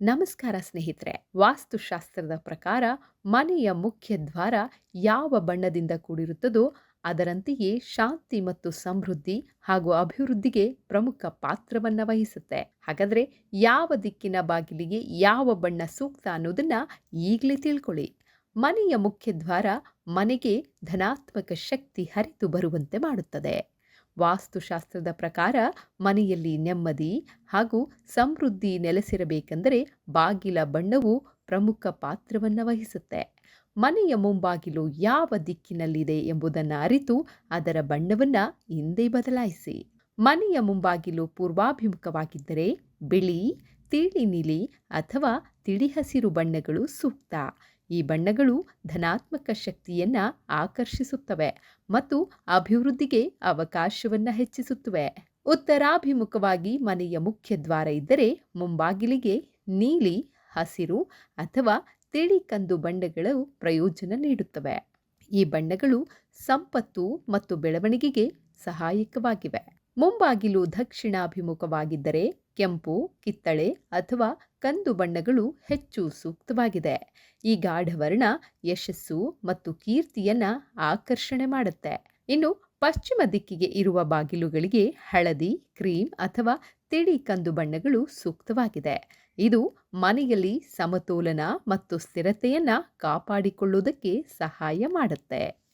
ನಮಸ್ಕಾರ ಸ್ನೇಹಿತರೆ, ವಾಸ್ತುಶಾಸ್ತ್ರದ ಪ್ರಕಾರ ಮನೆಯ ಮುಖ್ಯ ದ್ವಾರ ಯಾವ ಬಣ್ಣದಿಂದ ಕೂಡಿರುತ್ತದೋ ಅದರಂತೆಯೇ ಶಾಂತಿ ಮತ್ತು ಸಮೃದ್ಧಿ ಹಾಗೂ ಅಭಿವೃದ್ಧಿಗೆ ಪ್ರಮುಖ ಪಾತ್ರವನ್ನು ವಹಿಸುತ್ತೆ. ಹಾಗಾದ್ರೆ ಯಾವ ದಿಕ್ಕಿನ ಬಾಗಿಲಿಗೆ ಯಾವ ಬಣ್ಣ ಸೂಕ್ತ ಅನ್ನೋದನ್ನ ಈಗಲೇ ತಿಳ್ಕೊಳ್ಳಿ. ಮನೆಯ ಮುಖ್ಯ ದ್ವಾರ ಮನೆಗೆ ಧನಾತ್ಮಕ ಶಕ್ತಿ ಹರಿದು ಬರುವಂತೆ ಮಾಡುತ್ತದೆ. ವಾಸ್ತುಶಾಸ್ತ್ರದ ಪ್ರಕಾರ ಮನೆಯಲ್ಲಿ ನೆಮ್ಮದಿ ಹಾಗೂ ಸಮೃದ್ಧಿ ನೆಲೆಸಿರಬೇಕೆಂದರೆ ಬಾಗಿಲ ಬಣ್ಣವು ಪ್ರಮುಖ ಪಾತ್ರವನ್ನು ವಹಿಸುತ್ತೆ. ಮನೆಯ ಮುಂಬಾಗಿಲು ಯಾವ ದಿಕ್ಕಿನಲ್ಲಿದೆ ಎಂಬುದನ್ನು ಅರಿತು ಅದರ ಬಣ್ಣವನ್ನು ಹಿಂದೆ ಬದಲಾಯಿಸಿ. ಮನೆಯ ಮುಂಬಾಗಿಲು ಪೂರ್ವಾಭಿಮುಖವಾಗಿದ್ದರೆ ಬಿಳಿ, ತಿಳಿ ನೀಲಿ ಅಥವಾ ತಿಳಿ ಹಸಿರು ಬಣ್ಣಗಳು ಸೂಕ್ತ. ಈ ಬಣ್ಣಗಳು ಧನಾತ್ಮಕ ಶಕ್ತಿಯನ್ನ ಆಕರ್ಷಿಸುತ್ತವೆ ಮತ್ತು ಅಭಿವೃದ್ಧಿಗೆ ಅವಕಾಶವನ್ನ ಹೆಚ್ಚಿಸುತ್ತವೆ. ಉತ್ತರಾಭಿಮುಖವಾಗಿ ಮನೆಯ ಮುಖ್ಯ ದ್ವಾರ ಇದ್ದರೆ ಮುಂಬಾಗಿಲಿಗೆ ನೀಲಿ, ಹಸಿರು ಅಥವಾ ತಿಳಿ ಕಂದು ಬಣ್ಣಗಳು ಪ್ರಯೋಜನ ನೀಡುತ್ತವೆ. ಈ ಬಣ್ಣಗಳು ಸಂಪತ್ತು ಮತ್ತು ಬೆಳವಣಿಗೆಗೆ ಸಹಾಯಕವಾಗಿವೆ. ಮುಂಬಾಗಿಲು ದಕ್ಷಿಣಾಭಿಮುಖವಾಗಿದ್ದರೆ ಕೆಂಪು, ಕಿತ್ತಳೆ ಅಥವಾ ಕಂದು ಬಣ್ಣಗಳು ಹೆಚ್ಚು ಸೂಕ್ತವಾಗಿದೆ. ಈ ಗಾಢವರ್ಣ ಯಶಸ್ಸು ಮತ್ತು ಕೀರ್ತಿಯನ್ನ ಆಕರ್ಷಣೆ ಮಾಡುತ್ತೆ. ಇನ್ನು ಪಶ್ಚಿಮ ದಿಕ್ಕಿಗೆ ಇರುವ ಬಾಗಿಲುಗಳಿಗೆ ಹಳದಿ, ಕ್ರೀಮ್ ಅಥವಾ ತಿಳಿ ಕಂದು ಬಣ್ಣಗಳು ಸೂಕ್ತವಾಗಿದೆ. ಇದು ಮನೆಯಲ್ಲಿ ಸಮತೋಲನ ಮತ್ತು ಸ್ಥಿರತೆಯನ್ನು ಕಾಪಾಡಿಕೊಳ್ಳುವುದಕ್ಕೆ ಸಹಾಯ ಮಾಡುತ್ತೆ.